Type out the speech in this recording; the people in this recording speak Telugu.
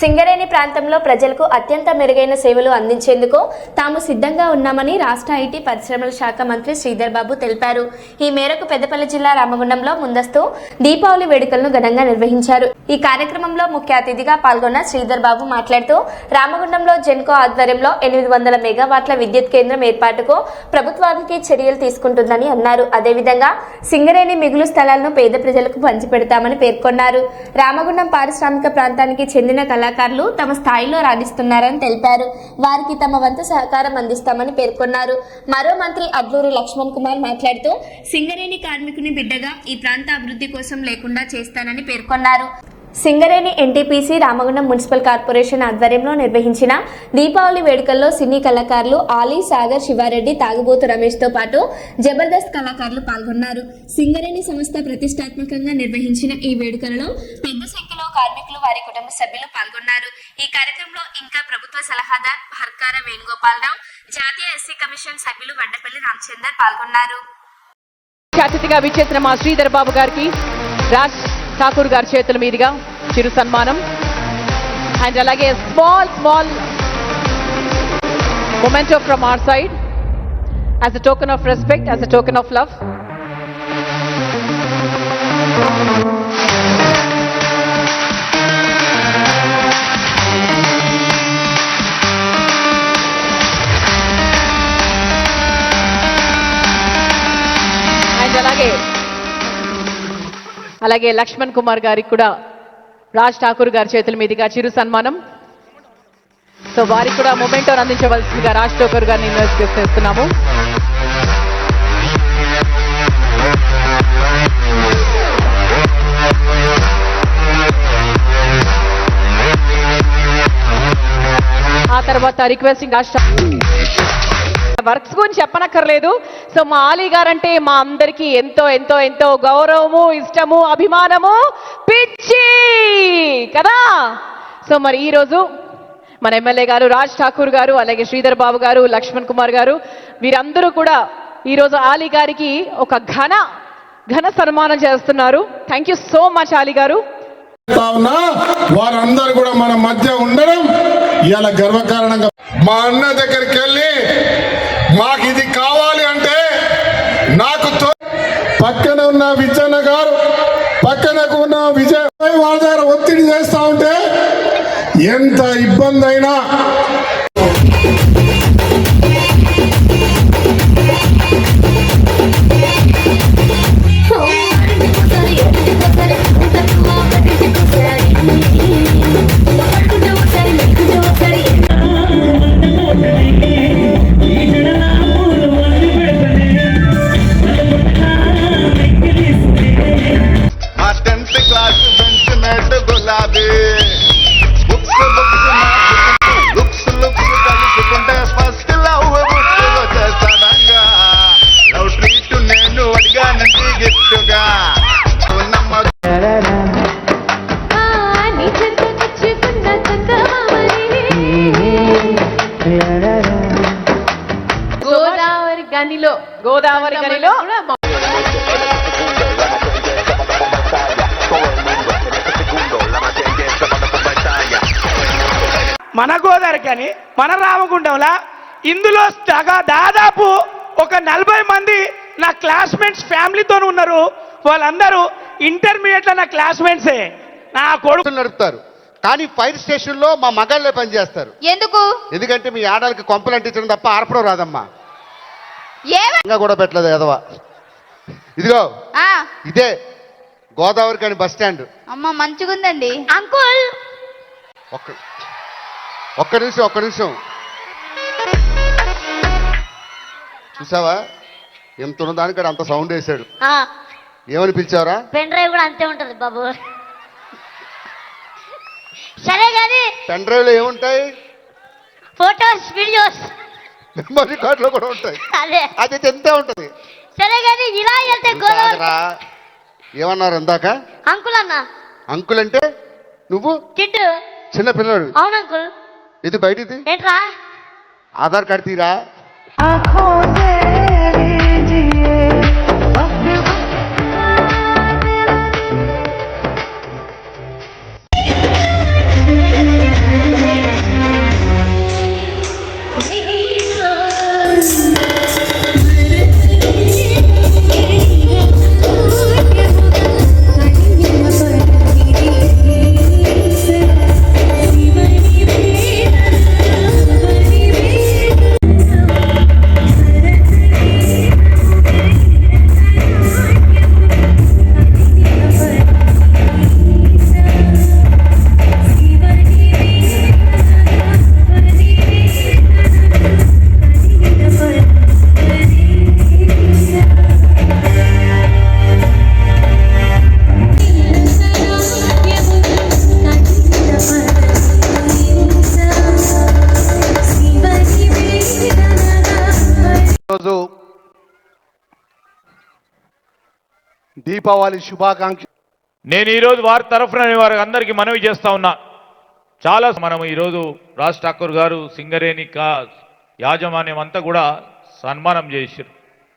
సింగరేణి ప్రాంతంలో ప్రజలకు అత్యంత మెరుగైన సేవలు అందించేందుకు తాము సిద్ధంగా ఉన్నామని రాష్ట్ర ఐటీ పరిశ్రమల శాఖ మంత్రి శ్రీధర్ బాబు తెలిపారు. ఈ మేరకు పెద్దపల్లి జిల్లా రామగుండంలో ముందస్తు దీపావళి వేడుకలను ఘనంగా నిర్వహించారు. ఈ కార్యక్రమంలో ముఖ్య అతిథిగా పాల్గొన్న శ్రీధర్ బాబు మాట్లాడుతూ రామగుండంలో జెన్కో ఆధ్వర్యంలో ఎనిమిది వందల మెగావాట్ల విద్యుత్ కేంద్రం ఏర్పాటుకు ప్రభుత్వానికి చర్యలు తీసుకుంటుందని అన్నారు. అదేవిధంగా సింగరేణి మిగులు స్థలాలను పేద ప్రజలకు పంచిపెడతామని పేర్కొన్నారు. రామగుండం పారిశ్రామిక ప్రాంతానికి చెందిన కళాకారులు తమ స్థాయిలో రాణిస్తున్నారని తెలిపారు. వారికి తమ వంతు సహకారం అందిస్తామని పేర్కొన్నారు. మరో మంత్రి అడ్లూరి లక్ష్మణ్ కుమార్ మాట్లాడుతూ సింగరేణి కార్మికుని బిడ్డగా ఈ ప్రాంత అభివృద్ధి కోసం లేకుండా చేస్తానని పేర్కొన్నారు. Singareni NTPC Ramagundam municipal corporation ఆధ్వర్యంలో నిర్వహించిన దీపావళి వేడుకల్లో సినీ కళాకారులు ఆలీ సాగర్ శివారెడ్డి తాగుబోతు రమేష్తో పాటు జబర్దస్త్ కళాకారులు పాల్గొన్నారు. సింగరేణి సంస్థ ప్రతిష్టాత్మకంగా నిర్వహించిన ఈ వేడుకలలో కార్మికులు వారి కుటుంబ సభ్యులు పాల్గొన్నారు. ఈ కార్యక్రమంలో ఇంకా ప్రభుత్వ సలహాదార్ హర్కార వేణుగోపాలరావు జాతీయ ఎస్సీ కమిషన్ సభ్యులు వడ్డపల్లి రామచందర్ పాల్గొన్నారు. అతిథిగా విచ్చేసిన మా శ్రీధర్ బాబు గారికి రాజ్ ఠాకూర్ గారి చేతుల మీదుగా చిరు సన్మానం. అండ్ అలాగే small small memento from our side as a token of respect as a token of love అలాగే లక్ష్మణ్ కుమార్ గారికి కూడా రాజ్ ఠాకూర్ గారి చేతుల మీదుగా చిరు సన్మానం. సో వారికి కూడా మొమెంటోన్ అందించవలసిందిగా రాజ్ ఠాకూర్ గారిని ఇన్వెస్ట్ చేస్తున్నాము. ఆ తర్వాత రిక్వెస్టింగ్ రాష్ట్ర వర్క్స్ గురించి చెప్పనక్కర్లేదు. సో మా ఆలీ గారంటే మా అందరికీ ఎంతో ఎంతో ఎంతో గౌరవము ఇష్టము అభిమానము. పిచ్చి! కదా? సో మరి ఈరోజు మన ఎమ్మెల్యే గారు రాజ్ ఠాకూర్ గారు అలాగే శ్రీధర్ బాబు గారు లక్ష్మణ్ కుమార్ గారు వీరందరూ కూడా ఈరోజు ఆలీ గారికి ఒక ఘన ఘన సన్మానం చేస్తున్నారు. Thank you so much Ali గారు. కావున వారందరూ కూడా మన మధ్య ఉండడం ఇలా గర్వకారణంగా మా అన్న దగ్గరికి వెళ్ళి మాకు ఇది కావాలి అంటే నాకు తో- పక్కన ఉన్న విజయన్న గారు పక్కన ఉన్న విజయ వాళ్ళ దగ్గర ఒత్తిడి చేస్తా ఉంటే ఎంత ఇబ్బంది అయినా గోదావరి గనిలో మన గోదావరి కానీ మన రామగుండంలా ఇందులో దాదాపు ఒక నలభై మంది నా క్లాస్మేట్స్ ఫ్యామిలీతో ఉన్నారు. వాళ్ళందరూ ఇంటర్మీడియట్లో నా క్లాస్మేట్సే నా కొడుకు నడుపుతారు. కానీ ఫైర్ స్టేషన్లో మా మగాళ్ళే పనిచేస్తారు. ఎందుకు? ఎందుకంటే మీ ఆడలకి కొంపలు అంటించడం తప్ప ఆర్పడం రాదమ్మా. ఇంకా కూడా పెట్టలేదు ఎదవా. ఇదిగో. ఆ, ఇదే గోదావరి కానీ బస్ స్టాండ్. అమ్మ మంచిగుందండి. అంకుల్! ఒక్క ఒక్క నిమిషం ఒక్క నిమిషం. చూసావా? ఎంత ఉన్న దానికాడ అంత సౌండ్ వేశాడు. ఏమని పిలిచావరా? పెన్ డ్రైవ్ కూడా అంతే ఉంటది బాబు. సరే కానీ పెన్ డ్రైవ్లో ఏముంటాయి? Photos videos. మెమరీ కార్డులో కూడా ఉంటాయి. అదే. అది ఎంతే ఉంటది. సరే కానీ ఇలా వెళ్తే గోదావరి. ఏమన్నారు ఇందాక? అంకుల్ అన్న అంకుల్ అంటే నువ్వు? టిట్టు చిన్న పిల్లడు. అవును అంకుల్. ఇది బయటిది? ఏంట్రా? ఆధార్ కార్డు తీరా? దీపావళి శుభాకాంక్ష నేను ఈరోజు వారి తరఫున వారి అందరికీ మనవి చేస్తా ఉన్నా. చాలా మనం ఈరోజు రాజ్ ఠాకూర్ గారు సింగరేణి కా యాజమాన్యం అంతా కూడా సన్మానం చేశారు